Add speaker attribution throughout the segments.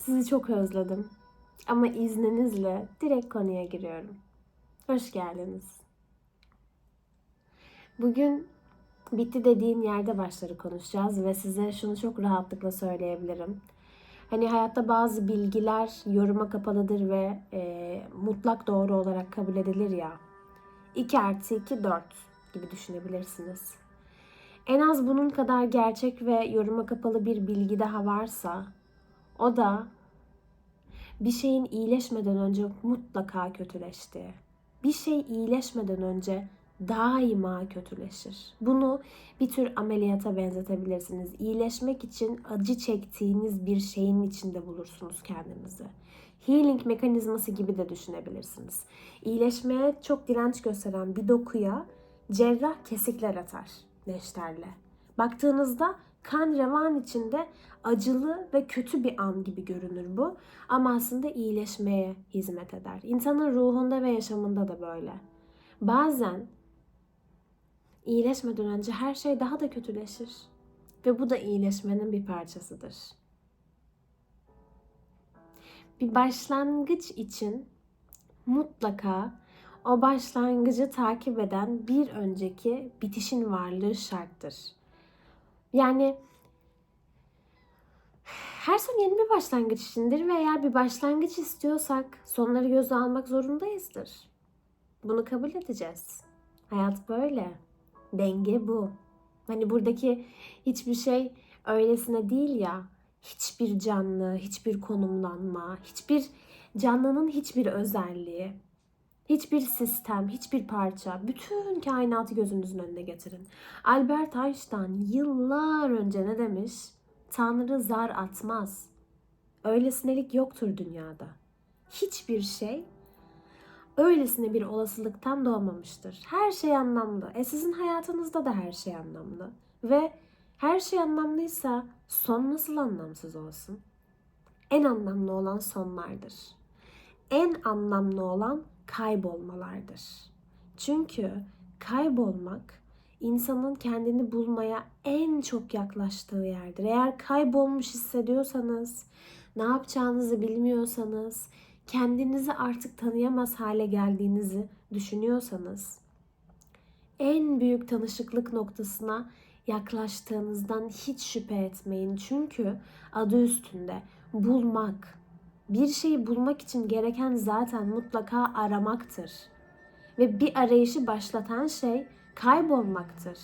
Speaker 1: Sizi çok özledim. Ama izninizle direkt konuya giriyorum. Hoş geldiniz. Bugün bitti dediğin yerde başları konuşacağız ve size şunu çok rahatlıkla söyleyebilirim. Hani hayatta bazı bilgiler yoruma kapalıdır ve e, mutlak doğru olarak kabul edilir ya. 2 artı 2 4 gibi düşünebilirsiniz. En az bunun kadar gerçek ve yoruma kapalı bir bilgi daha varsa o da bir şeyin iyileşmeden önce mutlaka kötüleştiği. Bir şey iyileşmeden önce daima kötüleşir. Bunu bir tür ameliyata benzetebilirsiniz. İyileşmek için acı çektiğiniz bir şeyin içinde bulursunuz kendinizi. Healing mekanizması gibi de düşünebilirsiniz. İyileşmeye çok direnç gösteren bir dokuya cerrah kesikler atar neşterle. Baktığınızda kan revan içinde acılı ve kötü bir an gibi görünür bu. Ama aslında iyileşmeye hizmet eder. İnsanın ruhunda ve yaşamında da böyle. Bazen iyileşmeden önce her şey daha da kötüleşir. Ve bu da iyileşmenin bir parçasıdır. Bir başlangıç için mutlaka o başlangıcı takip eden bir önceki bitişin varlığı şarttır. Yani her son yeni bir başlangıç içindir ve eğer bir başlangıç istiyorsak sonları göze almak zorundayızdır. Bunu kabul edeceğiz. Hayat böyle. Denge bu. Hani buradaki hiçbir şey öylesine değil ya. Hiçbir canlı, hiçbir konumlanma, hiçbir canlının hiçbir özelliği, hiçbir sistem, hiçbir parça, bütün kainatı gözünüzün önüne getirin. Albert Einstein yıllar önce ne demiş? Tanrı zar atmaz. Öylesinelik yoktur dünyada. Hiçbir şey öylesine bir olasılıktan doğmamıştır. Her şey anlamlı. E sizin hayatınızda da her şey anlamlı. Ve her şey anlamlıysa son nasıl anlamsız olsun? En anlamlı olan sonlardır. En anlamlı olan kaybolmalardır. Çünkü kaybolmak insanın kendini bulmaya en çok yaklaştığı yerdir. Eğer kaybolmuş hissediyorsanız, ne yapacağınızı bilmiyorsanız, kendinizi artık tanıyamaz hale geldiğinizi düşünüyorsanız, en büyük tanışıklık noktasına yaklaştığınızdan hiç şüphe etmeyin. Çünkü adı üstünde bulmak. Bir şeyi bulmak için gereken zaten mutlaka aramaktır. Ve bir arayışı başlatan şey kaybolmaktır.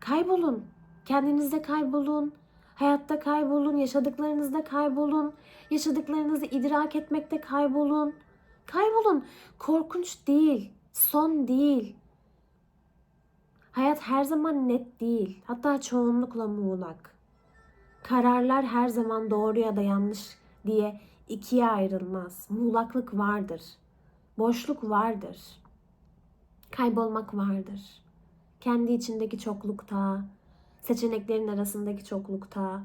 Speaker 1: Kaybolun. Kendinizde kaybolun. Hayatta kaybolun. Yaşadıklarınızda kaybolun. Yaşadıklarınızı idrak etmekte kaybolun. Kaybolun. Korkunç değil. Son değil. Hayat her zaman net değil. Hatta çoğunlukla muğlak. Kararlar her zaman doğru ya da yanlış diye ikiye ayrılmaz. Muğlaklık vardır. Boşluk vardır. Kaybolmak vardır. Kendi içindeki çoklukta, seçeneklerin arasındaki çoklukta,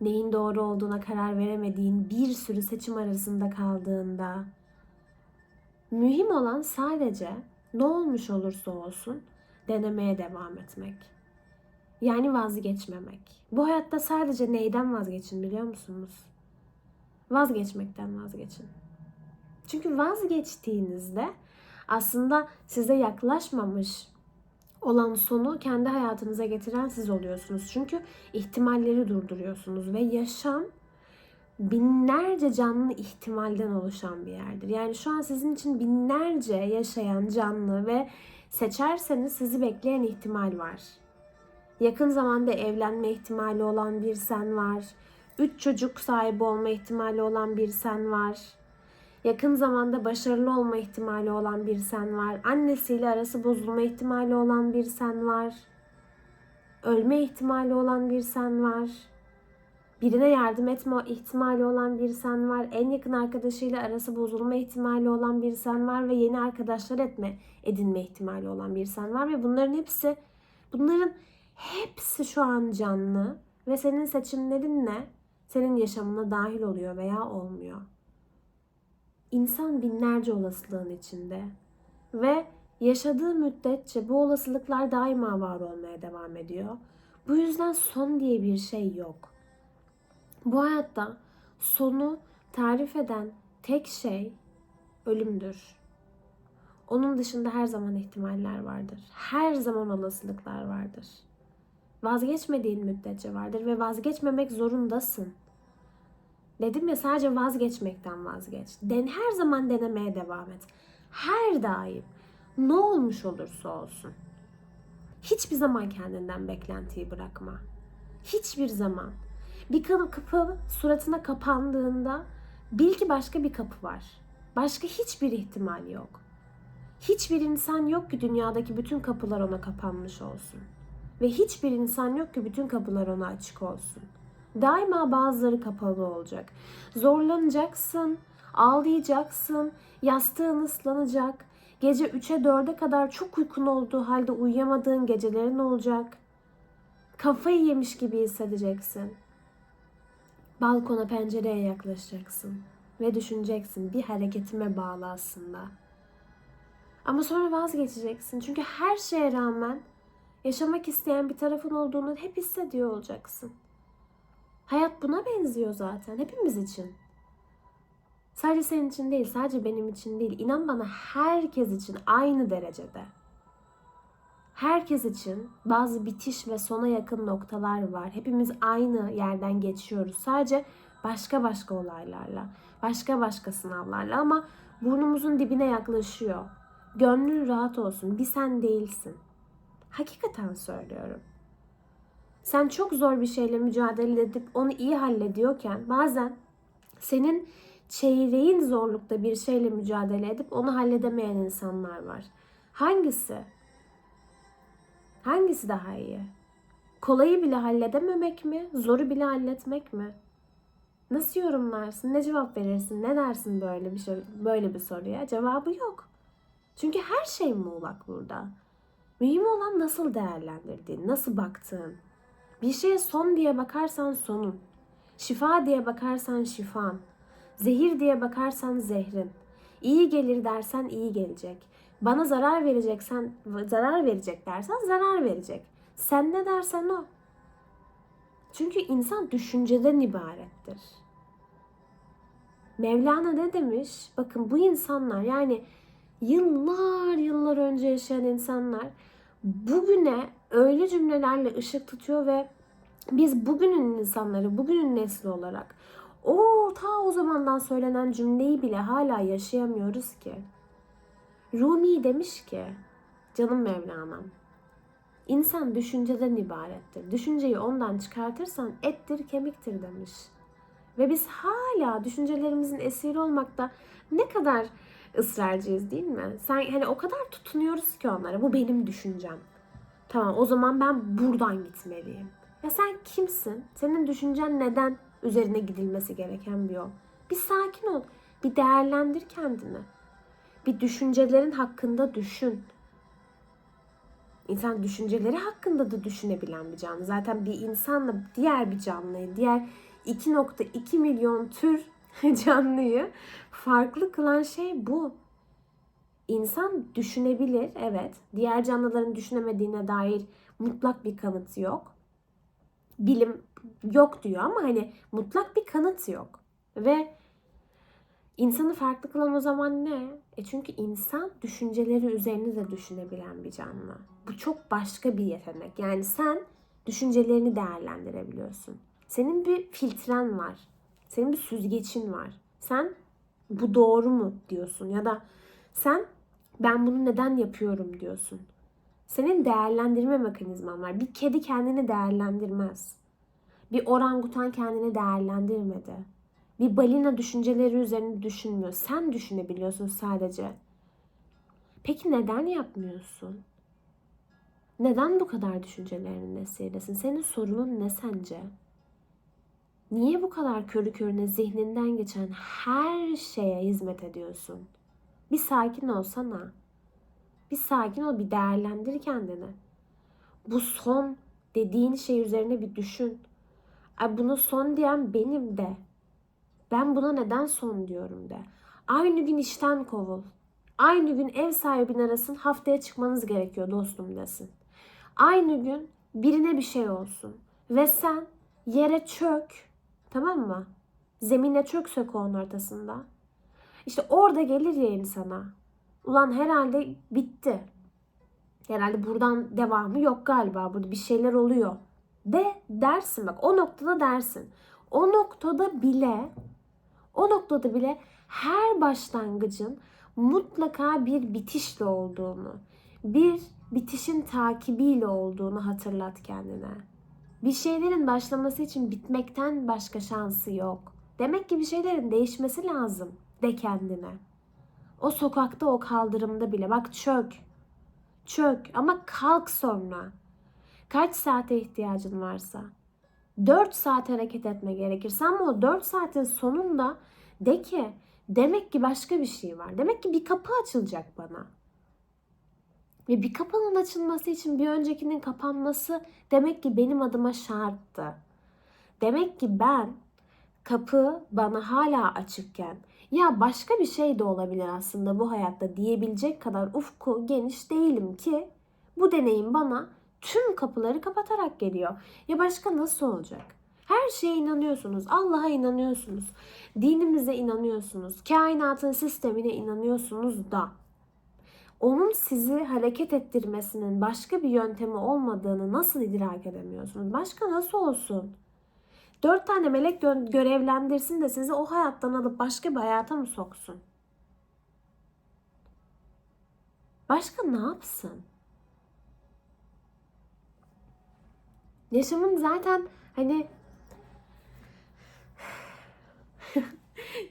Speaker 1: neyin doğru olduğuna karar veremediğin bir sürü seçim arasında kaldığında mühim olan sadece ne olmuş olursa olsun denemeye devam etmek. Yani vazgeçmemek. Bu hayatta sadece neyden vazgeçin biliyor musunuz? Vazgeçmekten vazgeçin. Çünkü vazgeçtiğinizde aslında size yaklaşmamış olan sonu kendi hayatınıza getiren siz oluyorsunuz. Çünkü ihtimalleri durduruyorsunuz ve yaşam binlerce canlı ihtimalden oluşan bir yerdir. Yani şu an sizin için binlerce yaşayan canlı ve seçerseniz sizi bekleyen ihtimal var. Yakın zamanda evlenme ihtimali olan bir sen var. Üç çocuk sahibi olma ihtimali olan bir sen var. Yakın zamanda başarılı olma ihtimali olan bir sen var. Annesiyle arası bozulma ihtimali olan bir sen var. Ölme ihtimali olan bir sen var. Birine yardım etme ihtimali olan bir sen var. En yakın arkadaşıyla arası bozulma ihtimali olan bir sen var ve yeni arkadaşlar etme, edinme ihtimali olan bir sen var ve bunların hepsi bunların hepsi şu an canlı ve senin seçimlerinle senin yaşamına dahil oluyor veya olmuyor. İnsan binlerce olasılığın içinde ve yaşadığı müddetçe bu olasılıklar daima var olmaya devam ediyor. Bu yüzden son diye bir şey yok. Bu hayatta sonu tarif eden tek şey ölümdür. Onun dışında her zaman ihtimaller vardır. Her zaman olasılıklar vardır. Vazgeçmediğin müddetçe vardır ve vazgeçmemek zorundasın. Dedim ya sadece vazgeçmekten vazgeç. Den her zaman denemeye devam et. Her daim ne olmuş olursa olsun. Hiçbir zaman kendinden beklentiyi bırakma. Hiçbir zaman. Bir kapı, suratına kapandığında bil ki başka bir kapı var. Başka hiçbir ihtimal yok. Hiçbir insan yok ki dünyadaki bütün kapılar ona kapanmış olsun. Ve hiçbir insan yok ki bütün kapılar ona açık olsun. Daima bazıları kapalı olacak. Zorlanacaksın, ağlayacaksın, yastığın ıslanacak. Gece 3'e 4'e kadar çok uykun olduğu halde uyuyamadığın gecelerin olacak. Kafayı yemiş gibi hissedeceksin. Balkona pencereye yaklaşacaksın ve düşüneceksin bir hareketime bağlı aslında. Ama sonra vazgeçeceksin. Çünkü her şeye rağmen yaşamak isteyen bir tarafın olduğunu hep hissediyor olacaksın. Hayat buna benziyor zaten hepimiz için. Sadece senin için değil, sadece benim için değil. İnan bana herkes için aynı derecede. Herkes için bazı bitiş ve sona yakın noktalar var. Hepimiz aynı yerden geçiyoruz. Sadece başka başka olaylarla, başka başka sınavlarla ama burnumuzun dibine yaklaşıyor. Gönlün rahat olsun. Bir sen değilsin. Hakikaten söylüyorum. Sen çok zor bir şeyle mücadele edip onu iyi hallediyorken bazen senin çeyreğin zorlukta bir şeyle mücadele edip onu halledemeyen insanlar var. Hangisi? Hangisi daha iyi? Kolayı bile halledememek mi? Zoru bile halletmek mi? Nasıl yorumlarsın? Ne cevap verirsin? Ne dersin böyle bir şey, böyle bir soruya? Cevabı yok. Çünkü her şey muğlak burada. Mühim olan nasıl değerlendirdiğin, nasıl baktığın. Bir şeye son diye bakarsan sonun. Şifa diye bakarsan şifan. Zehir diye bakarsan zehrin. İyi gelir dersen iyi gelecek. Bana zarar vereceksen zarar verecek dersen zarar verecek. Sen ne dersen o. Çünkü insan düşünceden ibarettir. Mevlana ne demiş? Bakın bu insanlar yani yıllar yıllar önce yaşayan insanlar bugüne öyle cümlelerle ışık tutuyor ve biz bugünün insanları, bugünün nesli olarak o ta o zamandan söylenen cümleyi bile hala yaşayamıyoruz ki. Rumi demiş ki, canım Mevlana'm, insan düşünceden ibarettir. Düşünceyi ondan çıkartırsan ettir kemiktir demiş. Ve biz hala düşüncelerimizin esiri olmakta ne kadar ısrarcıyız değil mi? Sen hani o kadar tutunuyoruz ki onlara. Bu benim düşüncem. Tamam o zaman ben buradan gitmeliyim. Ya sen kimsin? Senin düşüncen neden üzerine gidilmesi gereken bir yol? Bir sakin ol. Bir değerlendir kendini. Bir düşüncelerin hakkında düşün. İnsan düşünceleri hakkında da düşünebilen bir canlı. Zaten bir insanla diğer bir canlıyı, diğer 2.2 milyon tür canlıyı farklı kılan şey bu. İnsan düşünebilir, evet. Diğer canlıların düşünemediğine dair mutlak bir kanıt yok. Bilim yok diyor ama hani mutlak bir kanıt yok. Ve insanı farklı kılan o zaman ne? E çünkü insan düşünceleri üzerine de düşünebilen bir canlı. Bu çok başka bir yetenek. Yani sen düşüncelerini değerlendirebiliyorsun. Senin bir filtren var. Senin bir süzgecin var. Sen bu doğru mu diyorsun ya da sen ben bunu neden yapıyorum diyorsun. Senin değerlendirme mekanizman var. Bir kedi kendini değerlendirmez. Bir orangutan kendini değerlendirmedi. Bir balina düşünceleri üzerine düşünmüyor. Sen düşünebiliyorsun sadece. Peki neden yapmıyorsun? Neden bu kadar düşüncelerinin esirisin? Senin sorunun ne sence? Niye bu kadar körü körüne zihninden geçen her şeye hizmet ediyorsun? Bir sakin olsana. Bir sakin ol, bir değerlendir kendini. Bu son dediğin şey üzerine bir düşün. Ay bunu son diyen benim de. Ben buna neden son diyorum de. Aynı gün işten kovul. Aynı gün ev sahibin arasın haftaya çıkmanız gerekiyor dostum desin. Aynı gün birine bir şey olsun. Ve sen yere çök. Tamam mı? Zemine çöksek onun ortasında. İşte orada gelir ya insana. Ulan herhalde bitti. Herhalde buradan devamı yok galiba. Burada bir şeyler oluyor. De dersin bak o noktada dersin. O noktada bile o noktada bile her başlangıcın mutlaka bir bitişle olduğunu, bir bitişin takibiyle olduğunu hatırlat kendine. Bir şeylerin başlaması için bitmekten başka şansı yok. Demek ki bir şeylerin değişmesi lazım de kendine. O sokakta o kaldırımda bile bak çök. Çök ama kalk sonra. Kaç saate ihtiyacın varsa. 4 saat hareket etme gerekirse ama o 4 saatin sonunda de ki demek ki başka bir şey var. Demek ki bir kapı açılacak bana. Ve bir kapının açılması için bir öncekinin kapanması demek ki benim adıma şarttı. Demek ki ben kapı bana hala açıkken ya başka bir şey de olabilir aslında bu hayatta diyebilecek kadar ufku geniş değilim ki bu deneyim bana tüm kapıları kapatarak geliyor. Ya başka nasıl olacak? Her şeye inanıyorsunuz. Allah'a inanıyorsunuz. Dinimize inanıyorsunuz. Kainatın sistemine inanıyorsunuz da onun sizi hareket ettirmesinin başka bir yöntemi olmadığını nasıl idrak edemiyorsunuz? Başka nasıl olsun? Dört tane melek gö- görevlendirsin de sizi o hayattan alıp başka bir hayata mı soksun? Başka ne yapsın? Yaşamın zaten hani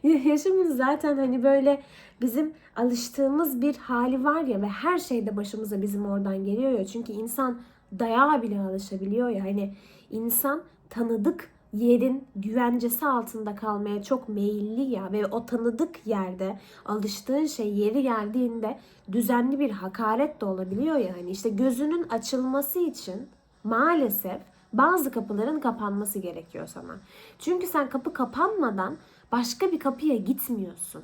Speaker 1: yaşamın zaten hani böyle bizim alıştığımız bir hali var ya ve her şeyde başımıza bizim oradan geliyor ya. Çünkü insan dayağa bile alışabiliyor ya. Hani insan tanıdık yerin güvencesi altında kalmaya çok meyilli ya ve o tanıdık yerde alıştığın şey yeri geldiğinde düzenli bir hakaret de olabiliyor ya. Hani işte gözünün açılması için maalesef bazı kapıların kapanması gerekiyor sana. Çünkü sen kapı kapanmadan başka bir kapıya gitmiyorsun.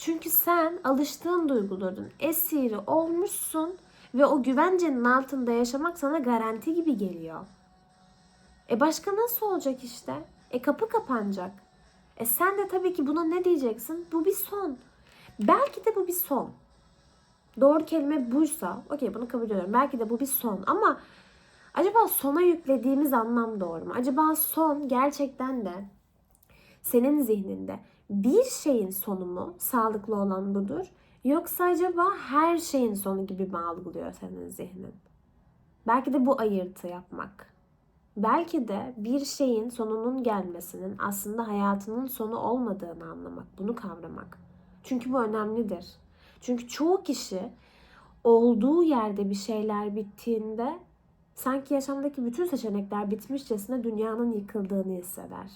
Speaker 1: Çünkü sen alıştığın duyguların esiri olmuşsun ve o güvencenin altında yaşamak sana garanti gibi geliyor. E başka nasıl olacak işte? E kapı kapanacak. E sen de tabii ki buna ne diyeceksin? Bu bir son. Belki de bu bir son. Doğru kelime buysa, okey bunu kabul ediyorum. Belki de bu bir son ama acaba sona yüklediğimiz anlam doğru mu? Acaba son gerçekten de senin zihninde bir şeyin sonu mu sağlıklı olan budur? Yoksa acaba her şeyin sonu gibi mi algılıyor senin zihnin? Belki de bu ayırtı yapmak. Belki de bir şeyin sonunun gelmesinin aslında hayatının sonu olmadığını anlamak, bunu kavramak. Çünkü bu önemlidir. Çünkü çoğu kişi olduğu yerde bir şeyler bittiğinde sanki yaşamdaki bütün seçenekler bitmişçesine dünyanın yıkıldığını hisseder.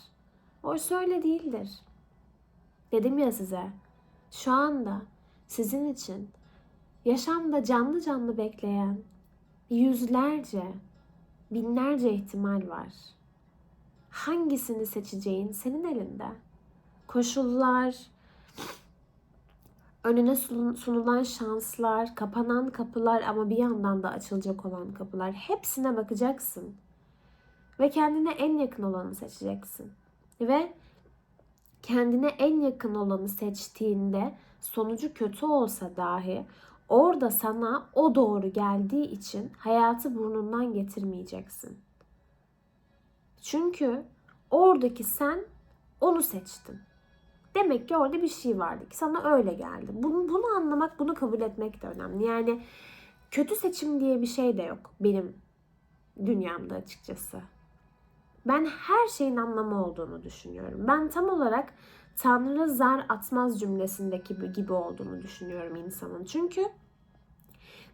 Speaker 1: Oysa öyle değildir. Dedim ya size, şu anda sizin için yaşamda canlı canlı bekleyen yüzlerce, binlerce ihtimal var. Hangisini seçeceğin senin elinde. Koşullar, önüne sunulan şanslar, kapanan kapılar ama bir yandan da açılacak olan kapılar hepsine bakacaksın. Ve kendine en yakın olanı seçeceksin. Ve kendine en yakın olanı seçtiğinde sonucu kötü olsa dahi orada sana o doğru geldiği için hayatı burnundan getirmeyeceksin. Çünkü oradaki sen onu seçtin. Demek ki orada bir şey vardı ki sana öyle geldi. Bunu, bunu anlamak, bunu kabul etmek de önemli. Yani kötü seçim diye bir şey de yok benim dünyamda açıkçası. Ben her şeyin anlamı olduğunu düşünüyorum. Ben tam olarak Tanrı zar atmaz cümlesindeki gibi olduğunu düşünüyorum insanın. Çünkü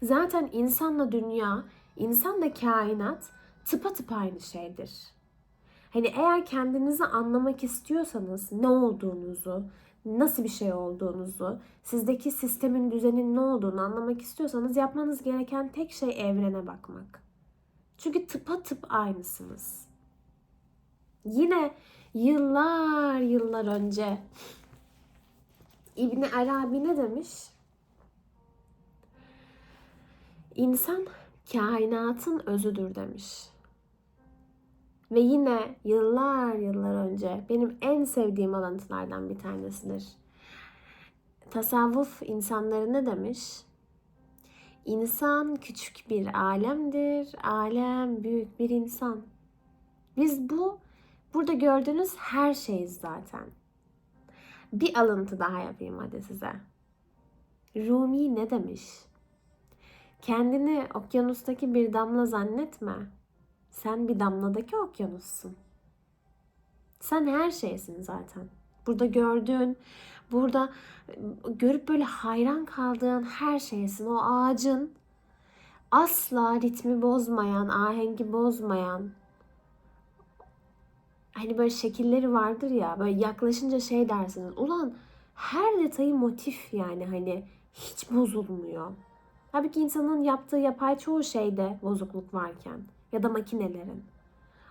Speaker 1: zaten insanla dünya, insanla kainat tıpatıp aynı şeydir. Hani eğer kendinizi anlamak istiyorsanız ne olduğunuzu, nasıl bir şey olduğunuzu, sizdeki sistemin düzenin ne olduğunu anlamak istiyorsanız yapmanız gereken tek şey evrene bakmak. Çünkü tıpatıp aynısınız. Yine yıllar yıllar önce İbni Arabi ne demiş? İnsan kainatın özüdür demiş. Ve yine yıllar yıllar önce benim en sevdiğim alıntılardan bir tanesidir. Tasavvuf insanları ne demiş? İnsan küçük bir alemdir, alem büyük bir insan. Biz bu burada gördüğünüz her şeyiz zaten. Bir alıntı daha yapayım hadi size. Rumi ne demiş? Kendini okyanustaki bir damla zannetme. Sen bir damladaki okyanussun. Sen her şeysin zaten. Burada gördüğün, burada görüp böyle hayran kaldığın her şeysin. O ağacın asla ritmi bozmayan, ahengi bozmayan, hani böyle şekilleri vardır ya böyle yaklaşınca şey dersiniz. Ulan her detayı motif yani hani hiç bozulmuyor. Halbuki insanın yaptığı yapay çoğu şeyde bozukluk varken ya da makinelerin.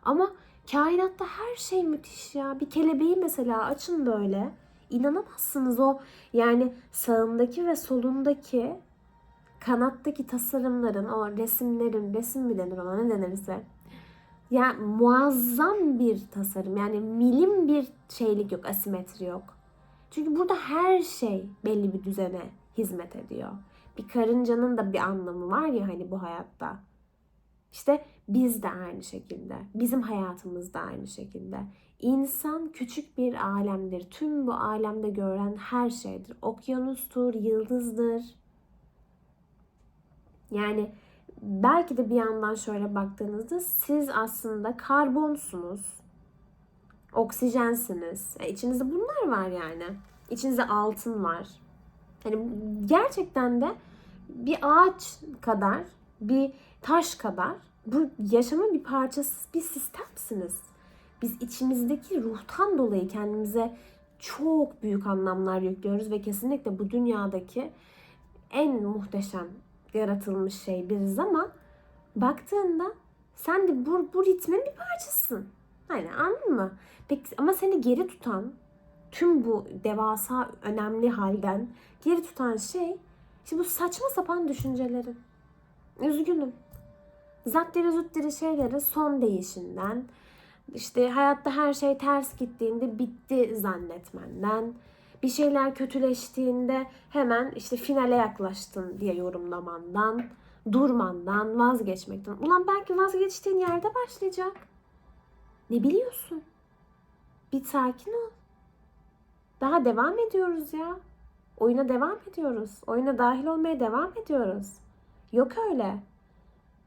Speaker 1: Ama kainatta her şey müthiş ya. Bir kelebeği mesela açın böyle. İnanamazsınız o yani sağındaki ve solundaki kanattaki tasarımların, o resimlerin, resim mi denir ona ne denirse. Yani muazzam bir tasarım. Yani milim bir şeylik yok, asimetri yok. Çünkü burada her şey belli bir düzene hizmet ediyor. Bir karıncanın da bir anlamı var ya hani bu hayatta. İşte biz de aynı şekilde. Bizim hayatımız da aynı şekilde. İnsan küçük bir alemdir. Tüm bu alemde gören her şeydir. Okyanustur, yıldızdır. Yani belki de bir yandan şöyle baktığınızda siz aslında karbonsunuz. Oksijensiniz. E, içinizde bunlar var yani. İçinizde altın var. Hani gerçekten de bir ağaç kadar, bir taş kadar bu yaşamın bir parçası, bir sistemsiniz. Biz içimizdeki ruhtan dolayı kendimize çok büyük anlamlar yüklüyoruz ve kesinlikle bu dünyadaki en muhteşem yaratılmış şey biriz ama baktığında sen de bu, bu ritmin bir parçasısın. Hani anladın mı? Peki, ama seni geri tutan tüm bu devasa önemli halden geri tutan şey işte bu saçma sapan düşüncelerin. Üzgünüm. Zattiri zuttiri şeyleri son değişinden, işte hayatta her şey ters gittiğinde bitti zannetmenden, bir şeyler kötüleştiğinde hemen işte finale yaklaştın diye yorumlamandan, durmandan, vazgeçmekten. Ulan belki vazgeçtiğin yerde başlayacak. Ne biliyorsun? Bir sakin ol. Daha devam ediyoruz ya. Oyuna devam ediyoruz. Oyuna dahil olmaya devam ediyoruz. Yok öyle.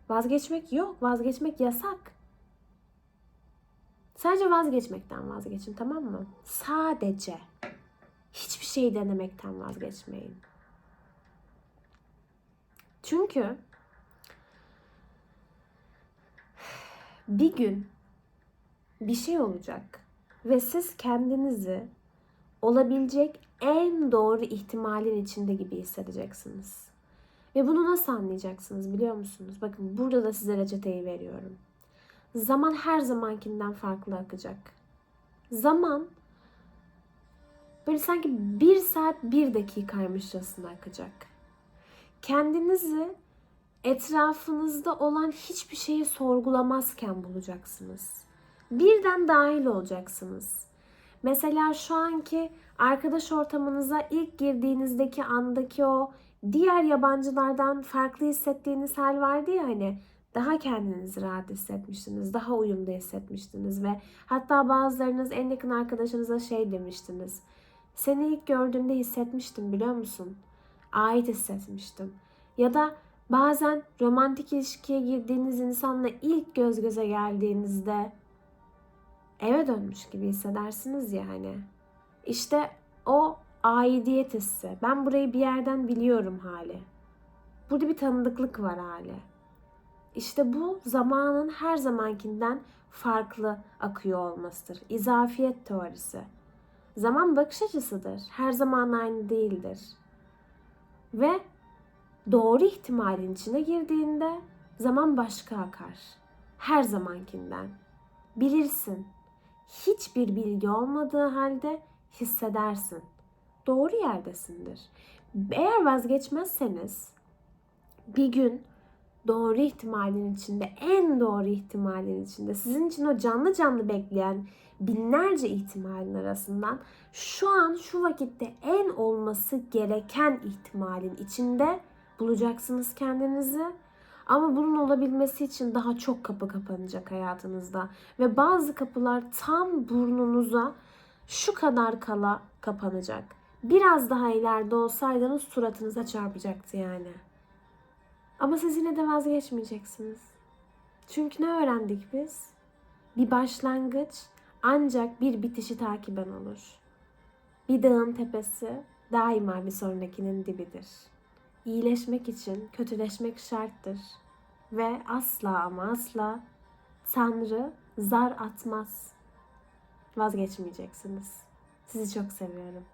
Speaker 1: Vazgeçmek yok. Vazgeçmek yasak. Sadece vazgeçmekten vazgeçin tamam mı? Sadece. Hiçbir şey denemekten vazgeçmeyin. Çünkü bir gün bir şey olacak ve siz kendinizi olabilecek en doğru ihtimalin içinde gibi hissedeceksiniz. Ve bunu nasıl anlayacaksınız biliyor musunuz? Bakın burada da size reçeteyi veriyorum. Zaman her zamankinden farklı akacak. Zaman böyle sanki bir saat bir dakikaymışçasına akacak. Kendinizi etrafınızda olan hiçbir şeyi sorgulamazken bulacaksınız. Birden dahil olacaksınız. Mesela şu anki arkadaş ortamınıza ilk girdiğinizdeki andaki o diğer yabancılardan farklı hissettiğiniz hal vardı ya hani daha kendinizi rahat hissetmiştiniz, daha uyumda hissetmiştiniz ve hatta bazılarınız en yakın arkadaşınıza şey demiştiniz. Seni ilk gördüğümde hissetmiştim biliyor musun? Ait hissetmiştim. Ya da bazen romantik ilişkiye girdiğiniz insanla ilk göz göze geldiğinizde eve dönmüş gibi hissedersiniz ya hani. İşte o aidiyet hissi. Ben burayı bir yerden biliyorum hali. Burada bir tanıdıklık var hali. İşte bu zamanın her zamankinden farklı akıyor olmasıdır. İzafiyet teorisi. Zaman bakış açısıdır. Her zaman aynı değildir. Ve doğru ihtimalin içine girdiğinde zaman başka akar. Her zamankinden. Bilirsin. Hiçbir bilgi olmadığı halde hissedersin. Doğru yerdesindir. Eğer vazgeçmezseniz bir gün doğru ihtimalin içinde, en doğru ihtimalin içinde, sizin için o canlı canlı bekleyen binlerce ihtimalin arasından şu an şu vakitte en olması gereken ihtimalin içinde bulacaksınız kendinizi. Ama bunun olabilmesi için daha çok kapı kapanacak hayatınızda ve bazı kapılar tam burnunuza şu kadar kala kapanacak. Biraz daha ileride olsaydınız suratınıza çarpacaktı yani. Ama siz yine de vazgeçmeyeceksiniz. Çünkü ne öğrendik biz? Bir başlangıç ancak bir bitişi takiben olur. Bir dağın tepesi daima bir sonrakinin dibidir. İyileşmek için kötüleşmek şarttır. Ve asla ama asla Tanrı zar atmaz. Vazgeçmeyeceksiniz. Sizi çok seviyorum.